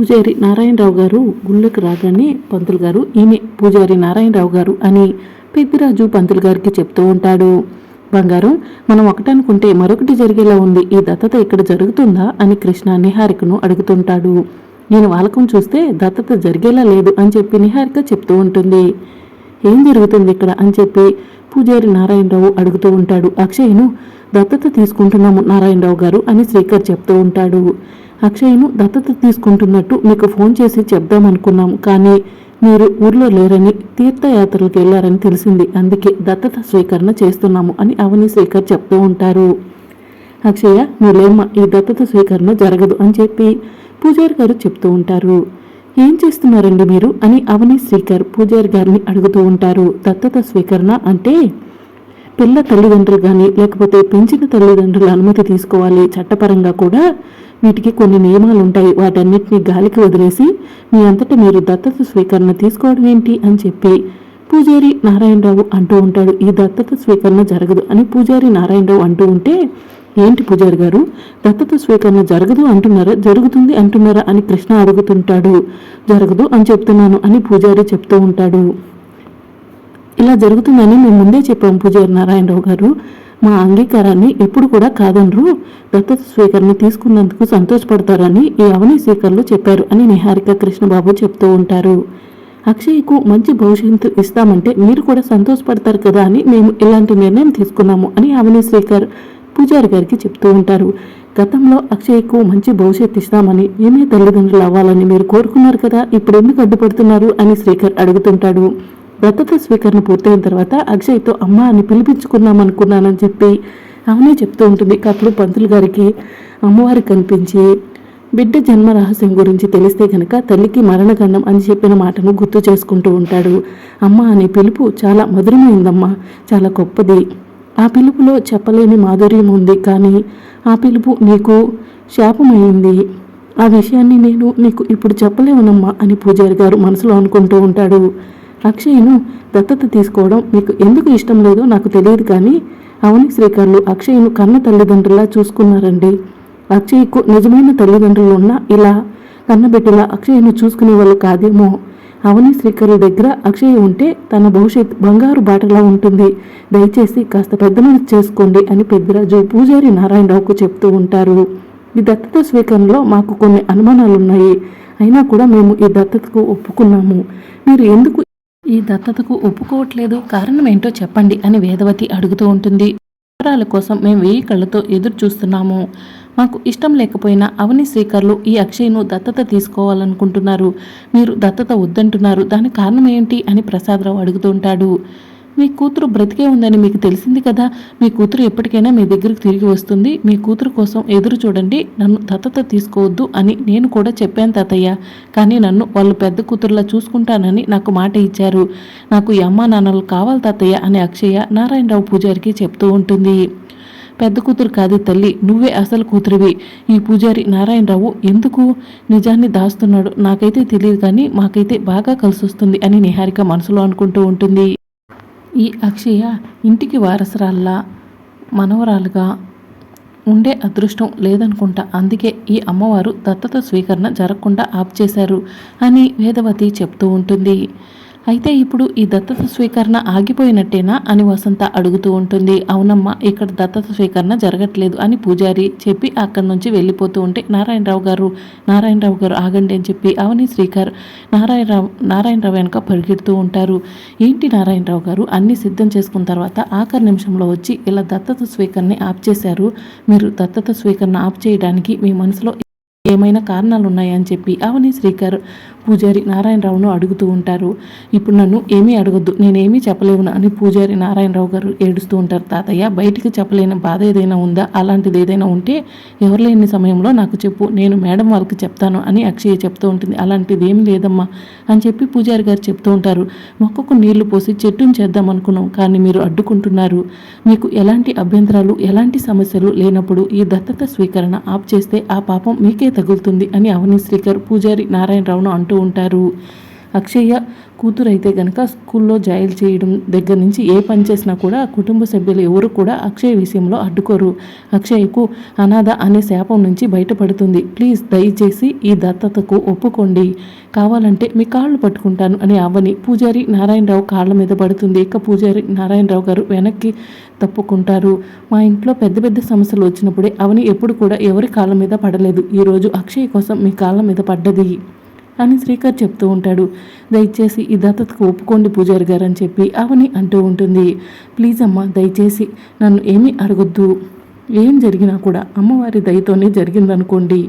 పూజారి నారాయణరావు గారు గుళ్ళకు రాగానే పంతులు గారు ఈమె పూజారి నారాయణరావు గారు అని పెద్దిరాజు పంతులు గారికి చెప్తూ ఉంటాడు. బంగారం మనం ఒకటనుకుంటే మరొకటి జరిగేలా ఉంది. ఈ దత్తత ఇక్కడ జరుగుతుందా అని కృష్ణ నిహారికను అడుగుతుంటాడు. నేను వాలకం చూస్తే దత్తత జరిగేలా లేదు అని చెప్పి నిహారిక చెప్తూ ఉంటుంది. ఏం జరుగుతుంది ఇక్కడ అని చెప్పి పూజారి నారాయణరావు అడుగుతూ ఉంటాడు. అక్షయ్ను దత్తత తీసుకుంటున్నాము నారాయణరావు గారు అని శ్రీకర్ చెప్తూ ఉంటాడు. అక్షయ్ను దత్తత తీసుకుంటున్నట్టు మీకు ఫోన్ చేసి చెప్దామనుకున్నాం కానీ మీరు ఊర్లో లేరని తీర్థయాత్రలకు వెళ్ళారని తెలిసింది. అందుకే దత్తత స్వీకరణ చేస్తున్నాము అని అవని శ్రీకర్ చెప్తూ ఉంటారు. అక్షయ నువ్వులేమ్మ ఈ దత్తత స్వీకరణ జరగదు అని చెప్పి పూజారి గారు చెప్తూ ఉంటారు. ఏం చేస్తున్నారండి మీరు? అని అవని శ్రీకర్ పూజారి గారిని అడుగుతూ ఉంటారు. దత్తత స్వీకరణ అంటే పిల్ల తల్లిదండ్రులు కానీ లేకపోతే పెంచిన తల్లిదండ్రుల అనుమతి తీసుకోవాలి చట్టపరంగా కూడా వీటికి కొన్ని నియమాలు ఉంటాయి. వాటన్నిటిని గాలికి వదిలేసి మీ అంతటా మీరు దత్తత స్వీకరణ తీసుకోవడం ఏంటి అని చెప్పి పూజారి నారాయణరావు అంటూ ఉంటాడు. ఈ దత్తత స్వీకరణ జరగదు అని పూజారి నారాయణరావు అంటూ ఉంటే ఏంటి పూజారి గారు? దత్తత స్వీకరణ జరగదు అంటున్నారా? జరుగుతుంది అంటున్నారా? అని కృష్ణ అడుగుతుంటాడు. జరగదు అని చెప్తున్నాను అని పూజారి చెప్తూ ఉంటాడు. ఇలా జరుగుతుందని మేము ముందే చెప్పాం పూజారి నారాయణరావు గారు. మా అంగీకారాన్ని ఎప్పుడు కూడా కాదనరు. దత్తత స్వీకరణ తీసుకున్నందుకు సంతోషపడతారని ఈ అవని స్వీకర్లు చెప్పారు అని నిహారిక కృష్ణబాబు చెప్తూ ఉంటారు. అక్షయ్కు మంచి భవిష్యత్తు ఇస్తామంటే మీరు కూడా సంతోషపడతారు కదా అని మేము ఇలాంటి నిర్ణయం తీసుకున్నాము అని అవని శ్రీకర్ పూజారి గారికి చెప్తూ ఉంటారు. గతంలో అక్షయ్కు మంచి భవిష్యత్తు ఇస్తామని ఏమే తల్లిదండ్రులు అవ్వాలని మీరు కోరుకున్నారు కదా ఇప్పుడు ఎందుకు అడ్డుపడుతున్నారు అని శ్రీకర్ అడుగుతుంటాడు. దత్తత స్వీకరణ పూర్తయిన తర్వాత అక్షయ్తో అమ్మ అని పిలిపించుకుందాం అనుకున్నానని చెప్పి ఆమెనే చెప్తూ ఉంటుంది. అప్పుడు పంతులు గారికి అమ్మవారికి కనిపించి బిడ్డ జన్మ రహస్యం గురించి తెలిస్తే కనుక తల్లికి మరణగండం అని చెప్పిన మాటను గుర్తు చేసుకుంటూ ఉంటాడు. అమ్మ అనే పిలుపు చాలా మధురమైందమ్మా చాలా గొప్పది. ఆ పిలుపులో చెప్పలేని మాధుర్యం ఉంది కానీ ఆ పిలుపు నీకు శాపమైంది. ఆ విషయాన్ని నేను నీకు ఇప్పుడు చెప్పలేమనమ్మా అని పూజారి గారు మనసులో అనుకుంటూ ఉంటాడు. అక్షయ్ను దత్తత తీసుకోవడం మీకు ఎందుకు ఇష్టం లేదో నాకు తెలియదు కానీ అవని శ్రీకర్లు అక్షయ్ను కన్న తల్లిదండ్రులా చూసుకున్నారండి. అక్షయ్కు నిజమైన తల్లిదండ్రులు ఉన్నా ఇలా కన్నబిడ్డలా అక్షయ్ను చూసుకునే వాళ్ళు కాదేమో. అవని శ్రీకరుల దగ్గర అక్షయ్ ఉంటే తన భవిష్యత్ బంగారు బాటలా ఉంటుంది. దయచేసి కాస్త పెద్ద మనసు చేసుకోండి అని పెద్దరాజు పూజారి నారాయణరావుకు చెప్తూ ఉంటారు. ఈ దత్తత స్వీకరణలో మాకు కొన్ని అనుమానాలున్నాయి. అయినా కూడా మేము ఈ దత్తతకు ఒప్పుకున్నాము. మీరు ఎందుకు ఈ దత్తతకు ఒప్పుకోవట్లేదు. కారణం ఏంటో చెప్పండి అని వేదవతి అడుగుతూ ఉంటుంది. వివరాల కోసం మేము వెయ్యి కళ్ళతో ఎదురు చూస్తున్నాము. మాకు ఇష్టం లేకపోయినా అవని శ్రీకర్లు ఈ అక్షయ్ను దత్తత తీసుకోవాలనుకుంటున్నారు. మీరు దత్తత వద్దంటున్నారు. దాని కారణం ఏంటి అని ప్రసాదరావు అడుగుతుంటాడు మీ కూతురు బ్రతికే ఉందని మీకు తెలిసింది కదా మీ కూతురు ఎప్పటికైనా మీ దగ్గరకు తిరిగి వస్తుంది. మీ కూతురు కోసం ఎదురు చూడండి. నన్ను దత్తత తీసుకోవద్దు అని నేను కూడా చెప్పాను తాతయ్య. కానీ నన్ను వాళ్ళు పెద్ద కూతురులా చూసుకుంటానని నాకు మాట ఇచ్చారు. నాకు ఈ అమ్మా నాన్నలు కావాలి తాతయ్య అని అక్షయ నారాయణరావు పూజారికి చెప్తూ ఉంటుంది. పెద్ద కూతురు కాదు తల్లి నువ్వే అసలు కూతురివి. ఈ పూజారి నారాయణరావు ఎందుకు? నిజాన్ని దాస్తున్నాడు. నాకైతే తెలియదు కానీ మాకైతే బాగా కలిసి వస్తుంది అని నిహారిక మనసులో అనుకుంటూ ఉంటుంది. ఈ అక్షయ ఇంటికి వారసురాల్లా మనవరాలుగా ఉండే అదృష్టం లేదనుకుంటా. అందుకే ఈ అమ్మవారు దత్తత స్వీకరణ జరగకుండా ఆప్ చేశారు అని వేదవతి చెప్తూ ఉంటుంది. అయితే ఇప్పుడు ఈ దత్తత స్వీకరణ ఆగిపోయినట్టేనా అని వసంత అడుగుతూ ఉంటుంది. అవునమ్మా ఇక్కడ దత్తత స్వీకరణ జరగట్లేదు అని పూజారి చెప్పి అక్కడి నుంచి వెళ్ళిపోతూ ఉంటే నారాయణరావు గారు నారాయణరావు గారు ఆగండి అని చెప్పి అవని శ్రీకర్ నారాయణరావు నారాయణరావు వెనక పరిగెడుతూ ఉంటారు. ఏంటి నారాయణరావు గారు? అన్ని సిద్ధం చేసుకున్న తర్వాత ఆఖరి నిమిషంలో వచ్చి ఇలా దత్తత స్వీకరణని ఆప్ చేశారు. మీరు దత్తత స్వీకరణ ఆప్ చేయడానికి మీ మనసులో ఏమైనా కారణాలు ఉన్నాయని చెప్పి అవని శ్రీకర్ పూజారి నారాయణరావును అడుగుతూ ఉంటారు. ఇప్పుడు నన్ను ఏమీ అడగొద్దు నేనేమీ చెప్పలేను అని పూజారి నారాయణరావు గారు ఏడుస్తూ ఉంటారు. తాతయ్య బయటికి చెప్పలేని బాధ ఏదైనా ఉందా? అలాంటిది ఏదైనా ఉంటే ఎవరు లేని సమయంలో నాకు చెప్పు నేను మేడం వాళ్ళకి చెప్తాను అని అక్షయ చెప్తూ ఉంటుంది. అలాంటిది ఏం లేదమ్మా అని చెప్పి పూజారి గారు చెప్తూ ఉంటారు. మొక్కకు నీళ్ళు పోసి చెట్టును చేద్దాం అనుకున్నాం కానీ మీరు అడ్డుకుంటున్నారు. మీకు ఎలాంటి అభ్యంతరాలు ఎలాంటి సమస్యలు లేనప్పుడు ఈ దత్తత స్వీకరణ ఆప్ చేస్తే ఆ పాపం మీకే తగులుతుంది అని అవని శ్రీకర్ పూజారి నారాయణరావును అంటూ ఉంటారు. అక్షయ్య కూతురు అయితే కనుక స్కూల్లో జాయిల్ చేయడం దగ్గర నుంచి ఏ పని చేసినా కూడా కుటుంబ సభ్యులు ఎవరు కూడా అక్షయ్ విషయంలో అడ్డుకోరు. అక్షయ్కు అనాథ అనే శాపం నుంచి బయటపడుతుంది. ప్లీజ్ దయచేసి ఈ దత్తతకు ఒప్పుకోండి. కావాలంటే మీ కాళ్ళు పట్టుకుంటాను అని అవ్వని పూజారి నారాయణరావు కాళ్ళ మీద పడుతుంది. ఇక పూజారి నారాయణరావు గారు వెనక్కి తప్పుకుంటారు. మా ఇంట్లో పెద్ద పెద్ద సమస్యలు వచ్చినప్పుడే అవని ఎప్పుడు కూడా ఎవరి కాళ్ళ మీద పడలేదు. ఈరోజు అక్షయ్ కోసం మీ కాళ్ళ మీద పడ్డది. అని శ్రీకర్ చెప్తూ ఉంటాడు. దయచేసి ఈ దత్తతకు ఒప్పుకోండి పూజారి గారు అని చెప్పి అవని అంటూ ఉంటుంది. ప్లీజ్ అమ్మ దయచేసి నన్ను ఏమీ అడగొద్దు. ఏం జరిగినా కూడా అమ్మవారి దయతోనే జరిగిందనుకోండి.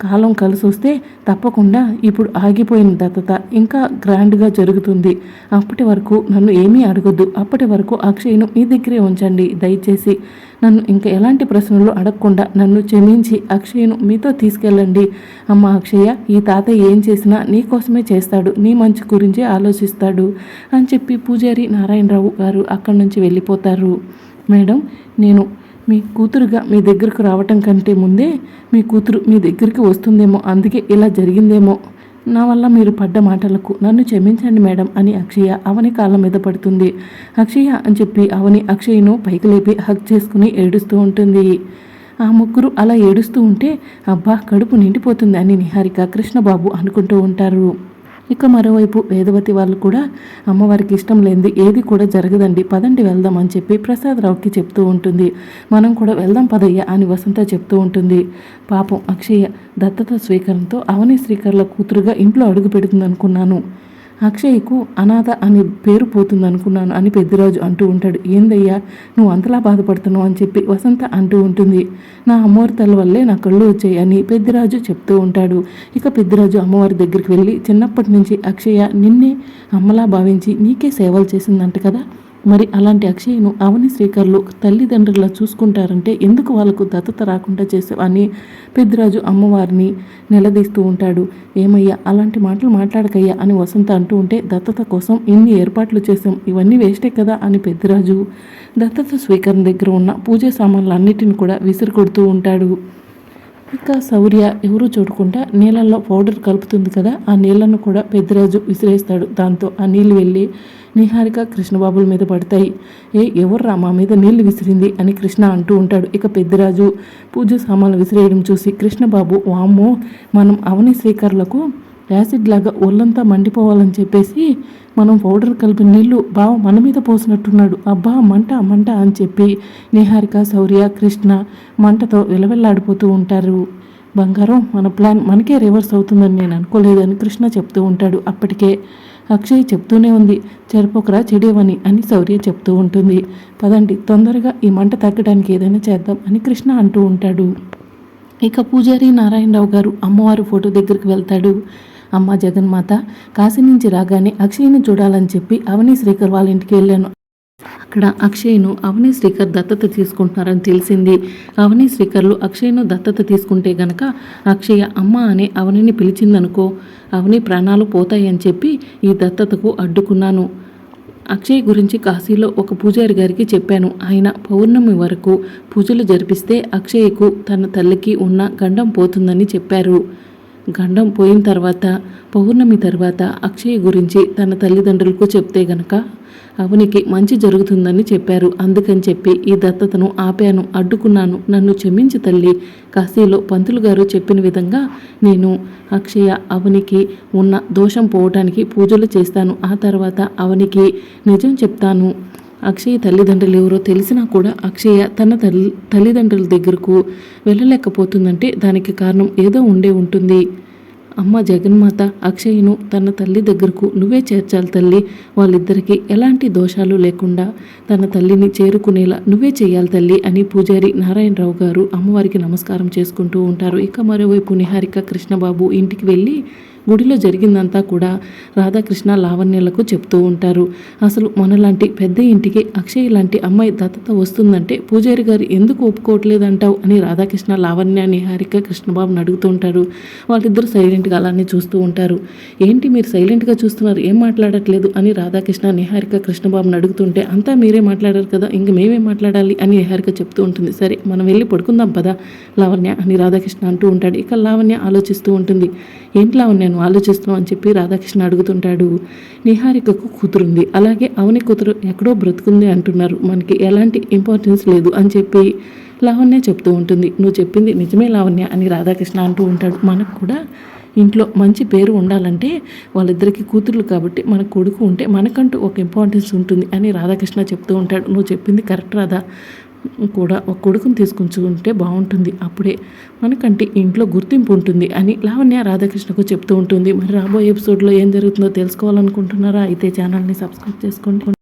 కాలం కలిసి వస్తే తప్పకుండా ఇప్పుడు ఆగిపోయిన దత్తత ఇంకా గ్రాండ్గా జరుగుతుంది. అప్పటి వరకు నన్ను ఏమీ అడగొద్దు. అప్పటి వరకు అక్షయ్ను మీ దగ్గరే ఉంచండి. దయచేసి నన్ను ఇంకా ఎలాంటి ప్రశ్నలు అడగకుండా నన్ను క్షమించి అక్షయ్ను మీతో తీసుకెళ్ళండి. అమ్మ అక్షయ్య ఈ తాత ఏం చేసినా నీ కోసమే చేస్తాడు. నీ మంచి గురించే ఆలోచిస్తాడు అని చెప్పి పూజారి నారాయణరావు గారు అక్కడి నుంచి వెళ్ళిపోతారు. మేడం నేను మీ కూతురుగా మీ దగ్గరకు రావటం కంటే ముందే మీ కూతురు మీ దగ్గరికి వస్తుందేమో అందుకే ఇలా జరిగిందేమో. నా వల్ల మీరు పడ్డ మాటలకు నన్ను క్షమించండి మేడం అని అక్షయ అవని కాళ్ళ మీద పడుతుంది. అక్షయ అని చెప్పి అవని అక్షయ్ను పైకి లేపి హక్ చేసుకుని ఏడుస్తూ ఉంటుంది. ఆ ముగ్గురు అలా ఏడుస్తూ ఉంటే అబ్బా కడుపు నిండిపోతుంది అని నిహారిక కృష్ణబాబు అనుకుంటూ ఉంటారు. ఇక మరోవైపు వేదవతి వాళ్ళు కూడా అమ్మవారికి ఇష్టం లేనిది ఏది కూడా జరగదండి పదండి వెళ్దాం అని చెప్పి ప్రసాదరావుకి చెప్తూ ఉంటుంది. మనం కూడా వెళ్దాం పదయ్య అని వసంత చెప్తూ ఉంటుంది. పాపం అక్షయ్య దత్తత స్వీకరణతో అవని శ్రీకర్ల కూతురుగా ఇంట్లో అడుగు పెడుతుంది అనుకున్నాను అక్షయ్కు అనాథ అని పేరు పోతుంది అనుకున్నాను అని పెద్దిరాజు అంటూ ఉంటాడు. ఏందయ్యా నువ్వు అంతలా బాధపడుతున్నావు అని చెప్పి వసంత అంటూ ఉంటుంది. నా అమ్మవారి వల్లే నా కళ్ళు వచ్చాయి అని పెద్దిరాజు చెప్తూ ఉంటాడు. ఇక పెద్దిరాజు అమ్మవారి దగ్గరికి వెళ్ళి చిన్నప్పటి నుంచి అక్షయ నిన్నే అమ్మలా భావించి నీకే సేవలు చేసిందంట కదా మరి అలాంటి అక్షయ్ను అవని శ్రీకర్లు తల్లిదండ్రుల చూసుకుంటారంటే ఎందుకు వాళ్ళకు దత్తత రాకుండా చేసావు అని పెద్దరాజు అమ్మవారిని నిలదీస్తూ ఉంటాడు. ఏమయ్యా అలాంటి మాటలు మాట్లాడకయ్యా అని వసంత అంటూ ఉంటే దత్తత కోసం ఇన్ని ఏర్పాట్లు చేసాం ఇవన్నీ వేస్టే కదా అని పెద్దరాజు దత్తత స్వీకరణ దగ్గర ఉన్న పూజ సామాన్లు అన్నిటిని కూడా విసిరి కొడుతూ ఉంటాడు. ఇక శౌర్య ఎవరు చూడకుండా నీళ్ళల్లో పౌడర్ కలుపుతుంది కదా ఆ నీళ్ళను కూడా పెద్దరాజు విసిరేస్తాడు. దాంతో ఆ నీళ్ళు వెళ్ళి నిహారిక కృష్ణబాబుల మీద పడతాయి. ఏ ఎవర్రా మా మీద నీళ్ళు విసిరింది అని కృష్ణ అంటూ ఉంటాడు. ఇక పెద్దరాజు పూజ సామాన్లు విసిరేయడం చూసి కృష్ణబాబు వామ్మో మనం అవని శ్రీకర్లకు యాసిడ్ లాగా ఒళ్ళంతా మండిపోవాలని చెప్పేసి మనం పౌడర్ కలిపిన నీళ్ళు బావ మన మీద పోసినట్టున్నాడు. అబ్బా మంట మంట అని చెప్పి నిహారిక శౌర్య కృష్ణ మంటతో విలవిల్లాడిపోతూ ఉంటారు. బంగారం మన ప్లాన్ మనకే రివర్స్ అవుతుందని నేను అనుకోలేదని కృష్ణ చెప్తూ ఉంటాడు. అప్పటికే అక్షయ్ చెప్తూనే ఉంది. చెరపొకరా చెడేవని అని శౌర్య చెప్తూ ఉంటుంది. పదండి తొందరగా ఈ మంట తగ్గడానికి ఏదైనా చేద్దాం అని కృష్ణ అంటూ ఉంటాడు. ఇక పూజారి నారాయణరావు గారు అమ్మవారి ఫోటో దగ్గరికి వెళ్తాడు. అమ్మ జగన్మాత కాశీ నుంచి రాగానే అక్షయ్ని చూడాలని చెప్పి అవని శ్రీకర్ వాళ్ళ ఇంటికి వెళ్ళాను. అక్కడ అక్షయ్ను అవని శ్రీకర్ దత్తత తీసుకుంటున్నారని తెలిసింది. అవని శ్రీకర్లు అక్షయ్ను దత్తత తీసుకుంటే గనక అక్షయ అమ్మ అనే అవనిని పిలిచిందనుకో అవని ప్రాణాలు పోతాయని చెప్పి ఈ దత్తతకు అడ్డుకున్నాను. అక్షయ్ గురించి కాశీలో ఒక పూజారి గారికి చెప్పాను. ఆయన పౌర్ణమి వరకు పూజలు జరిపిస్తే అక్షయ్కు తన తల్లికి ఉన్న గండం పోతుందని చెప్పారు. గండం పోయిన తర్వాత పౌర్ణమి తర్వాత అక్షయ్ గురించి తన తల్లిదండ్రులకు చెప్తే గనక అవనికి మంచి జరుగుతుందని చెప్పారు. అందుకని చెప్పి ఈ దత్తతను ఆపాను అడ్డుకున్నాను. నన్ను క్షమించి తల్లి. కాశీలో పంతులు గారు చెప్పిన విధంగా నేను అక్షయ అవనికి ఉన్న దోషం పోవటానికి పూజలు చేస్తాను. ఆ తర్వాత అవనికి నిజం చెప్తాను. అక్షయ తల్లిదండ్రులు ఎవరో తెలిసినా కూడా అక్షయ తన తల్లి తల్లిదండ్రుల దగ్గరకు వెళ్ళలేకపోతుందంటే దానికి కారణం ఏదో ఉండే ఉంటుంది. అమ్మ జగన్మాత అక్షయ్ను తన తల్లి దగ్గరకు నువ్వే చేర్చాలి తల్లి. వాళ్ళిద్దరికీ ఎలాంటి దోషాలు లేకుండా తన తల్లిని చేరుకునేలా నువ్వే చేయాలి తల్లి అని పూజారి నారాయణరావు గారు అమ్మవారికి నమస్కారం చేసుకుంటూ ఉంటారు. ఇక మరోవైపు నిహారిక కృష్ణబాబు ఇంటికి వెళ్ళి గుడిలో జరిగిందంతా కూడా రాధాకృష్ణ లావణ్యలకు చెప్తూ ఉంటారు. అసలు మనలాంటి పెద్ద ఇంటికి అక్షయ్ లాంటి అమ్మాయి దత్తత వస్తుందంటే పూజారి గారు ఎందుకు ఒప్పుకోవట్లేదంటావు అని రాధాకృష్ణ లావణ్య నిహారిక కృష్ణబాబుని అడుగుతూ ఉంటారు. వాళ్ళిద్దరూ సైలెంట్గా అలానే చూస్తూ ఉంటారు. ఏంటి మీరు సైలెంట్గా చూస్తున్నారు? ఏం మాట్లాడట్లేదు? అని రాధాకృష్ణ నిహారిక కృష్ణబాబుని అడుగుతుంటే అంతా మీరే మాట్లాడారు కదా ఇంక మేమే మాట్లాడాలి? అని నిహారిక చెప్తూ ఉంటుంది. సరే మనం వెళ్ళి పడుకుందాం పదా లావణ్య అని రాధాకృష్ణ అంటూ ఉంటాడు. ఇక లావణ్య ఆలోచిస్తూ ఉంటుంది. ఏంటి లావణ్య నేను ఆలోచిస్తున్నాను అని చెప్పి రాధాకృష్ణ అడుగుతుంటాడు. నిహారికకు కూతురుంది. అలాగే అవని కూతురు ఎక్కడో బ్రతుకుంది అంటున్నారు. మనకి ఎలాంటి ఇంపార్టెన్స్ లేదు అని చెప్పి లావణ్య చెప్తూ ఉంటుంది. నువ్వు చెప్పింది నిజమే లావణ్య అని రాధాకృష్ణ అంటూ ఉంటాడు. మనకు కూడా ఇంట్లో మంచి పేరు ఉండాలంటే వాళ్ళిద్దరికి కూతుర్లు కాబట్టి మన కొడుకు ఉంటే మనకంటూ ఒక ఇంపార్టెన్స్ ఉంటుంది అని రాధాకృష్ణ చెప్తూ ఉంటాడు. నువ్వు చెప్పింది కరెక్ట్ రాధా. కూడా ఒక కొడుకుని తీసుకుంటే బాగుంటుంది. అప్పుడే మనకంటే ఇంట్లో గుర్తింపు ఉంటుంది అని లావణ్య రాధాకృష్ణకు చెప్తూ ఉంటుంది. మరి రాబోయే ఎపిసోడ్లో ఏం జరుగుతుందో తెలుసుకోవాలనుకుంటున్నారా? అయితే ఛానల్ని సబ్స్క్రైబ్ చేసుకోండి.